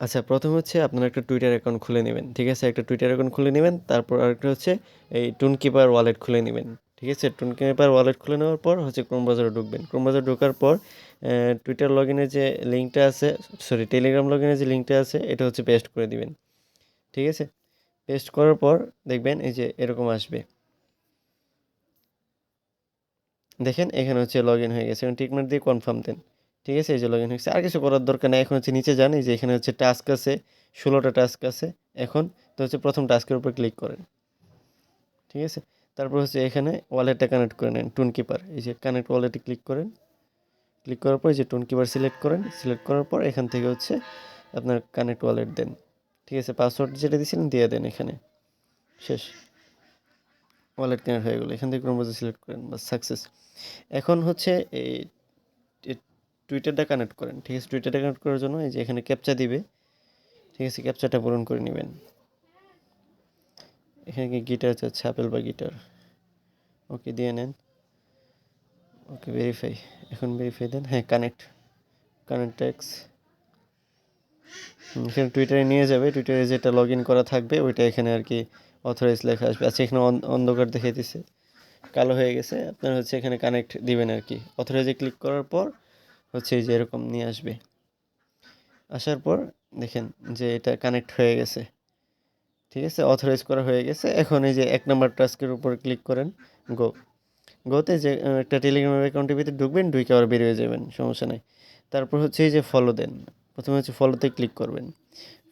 আচ্ছা প্রথম হচ্ছে আপনারা একটা টুইটার অ্যাকাউন্ট খুলে নেবেন, ঠিক আছে? একটা টুইটার অ্যাকাউন্ট খুলে নেবেন, তারপর আরেকটা হচ্ছে এই টুনকিপার ওয়ালেট খুলে নেবেন, ঠিক আছে? টুনকিপার ওয়ালেট খুলে নেওয়ার পর হচ্ছে ক্রোম বাজারে ঢুকবেন। ক্রোম বাজারে ঢোকার পর টুইটার লগ ইনের যে লিঙ্কটা আছে সরি টেলিগ্রাম লগ ইনের যে লিঙ্কটা আছে, এটা হচ্ছে পেস্ট করে দিবেন, ঠিক আছে? পেস্ট করার পর দেখবেন এই যে এরকম আসবে। দেখেন, এখানে হচ্ছে লগ ইন হয়ে গেছে। এখন টিকমার্ক দিয়ে কনফার্ম দেন। ঠিক আছে, এই যে লগ ইন হয়েছে। আর কিছু করার দরকার নেই, এখন হচ্ছে নিচে এই যে এখানে হচ্ছে টাস্ক আছে, ষোলোটা টাস্ক আছে, এখন তো হচ্ছে প্রথম টাস্কের উপর ক্লিক করেন। ঠিক আছে? তারপর হচ্ছে এখানে ওয়ালেটটা কানেক্ট করে নেন টুন কিপার এই যে কানেক্ট ওয়ালেটে ক্লিক করেন। ক্লিক করার পর যে টুন কিপার সিলেক্ট করেন সিলেক্ট করার পর এখান থেকে হচ্ছে আপনার কানেক্ট ওয়ালেট দেন। ঠিক আছে? পাসওয়ার্ড যেটা দিয়েছিলেন দিয়ে দেন এখানে। শেষ। ওয়ালেট কানেক্ট হয়ে গেলো। এখান থেকে ব্রাউজার সিলেক্ট করেন বা সাকসেস এখন হচ্ছে এই টুইটারটা কানেক্ট করেন। ঠিক আছে? টুইটারটা কানেক্ট করার জন্য এই যে এখানে ক্যাপচা দিবে। ঠিক আছে? ক্যাপচাটা পূরণ করে নেবেন। এখানে কি গিটার চাচ্ছে আপেল বা গিটার ওকে দিয়ে নেন। ওকে ভেরিফাই এখন ভেরিফাই দেন। হ্যাঁ কানেক্ট কানেক্ট ট্যাক্স এখানে টুইটারে নিয়ে যাবে। টুইটারে যেটা লগ ইন করা থাকবে, ওইটা এখানে আর কি অথরাইজ লেখা আসবে। আচ্ছা এখানে অন্ধকার দেখে দিছে কালো হয়ে গেছে। আপনার হচ্ছে এখানে কানেক্ট দিবেন আর কি। অথরাইজে ক্লিক করার পর হচ্ছে যে এরকম নিয়ে আসবে। আসার পর দেখেন যে এটা কানেক্ট হয়ে গেছে। ঠিক আছে? অথরাইজ করা হয়ে গেছে। এখন এই যে এক নম্বর টাস্কের উপর ক্লিক করেন গো গোতে যে একটা টেলিগ্রাম অ্যাকাউন্টের ভিতরে ঢুকবেন, ঢুকে আবার বেরিয়ে যাবেন, সমস্যা নেই। তারপর হচ্ছে এই যে ফলো দেন। প্রথমে হচ্ছে ফলোতে ক্লিক করবেন।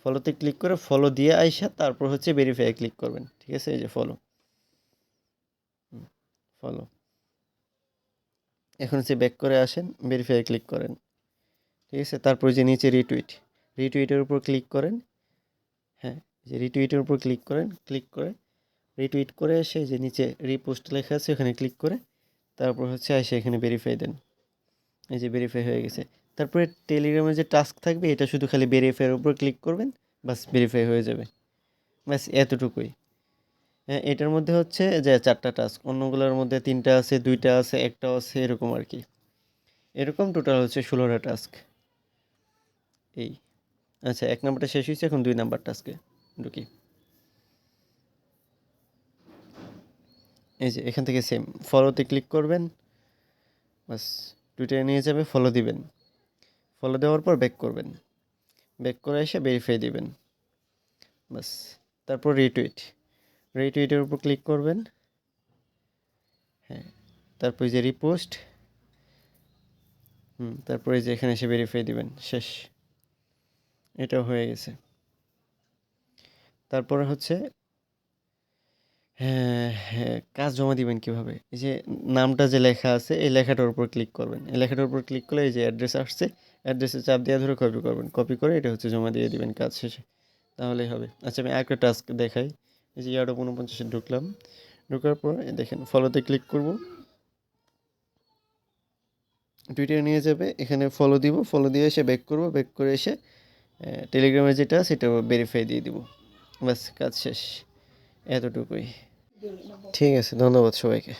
ফলোতে ক্লিক করে ফলো দিয়ে আইসা তারপর হচ্ছে ভেরিফাই ক্লিক করবেন। ঠিক আছে? এই যে ফলো ফলো এখন হচ্ছে ব্যাক করে আসেন ভেরিফাই ক্লিক করেন। ঠিক আছে? তারপর যে নিচে রিটুইট রিটুইটের উপর ক্লিক করেন। হ্যাঁ যে রিটুইটের উপর ক্লিক করেন ক্লিক করে রিটুইট করে এসে যে নিচে রিপোস্ট লেখা আছে, ওখানে ক্লিক করে তারপর হচ্ছে এসে এখানে ভেরিফাই দেন। এই যে ভেরিফাই হয়ে গেছে। তারপরে টেলিগ্রামের যে টাস্ক থাকবে, এটা শুধু খালি ভেরিফাইয়ের উপর ক্লিক করবেন বাস ভেরিফাই হয়ে যাবে। ব্যাস এতটুকুই। এটার মধ্যে হচ্ছে যে চারটা টাস্ক অন্যগুলোর মধ্যে তিনটা আছে, দুইটা আছে একটা আছে, এরকম আর কি। এরকম টোটাল হচ্ছে ষোলোটা টাস্ক এই। আচ্ছা এক নাম্বারটা শেষ হয়েছে, এখন দুই নাম্বার টাস্কে ঢুকি। এই যে, এখান থেকে সেম ফলোতে ক্লিক করবেন, বাস টুইটারে নিয়ে যাবে ফলো দিবেন। ফলো দেওয়ার পর ব্যাক করবেন। ব্যাক করে এসে ভেরিফাই দিবেন। বাস, তারপর রিটুইট রিটুইটের উপর ক্লিক করবেন। হ্যাঁ তারপর যে রিপোস্ট হুম, তারপরে যে এখানে এসে ভেরিফাই দিবেন, শেষ। এটাও হয়ে গেছে। তারপরে হচ্ছে হ্যাঁ হ্যাঁ কাজ জমা দিবেন কীভাবে? এই যে নামটা যে লেখা আছে, এই লেখাটার উপর ক্লিক করবেন। এই লেখাটার উপর ক্লিক করলে এই যে অ্যাড্রেস আসছে অ্যাড্রেসে চাপ দিয়ে ধরে কপি করবেন। কপি করে এটা হচ্ছে জমা দিয়ে দিবেন কাজ শেষে। তাহলেই হবে। আচ্ছা আমি একটা টাস্ক দেখাই। এই যে ইয়ারো উনপঞ্চাশে ঢুকলাম। ঢোকার পর দেখেন ফলোতে ক্লিক করব। টুইটারে নিয়ে যাবে, এখানে ফলো দিব। ফলো দিয়ে এসে ব্যাক করব ব্যাক করে এসে টেলিগ্রামে যেটা, সেটা ভেরিফাই দিয়ে দিব। ব্যাস, কাজ শেষ। এতটুকুই। ঠিক আছে, ধন্যবাদ সবাইকে।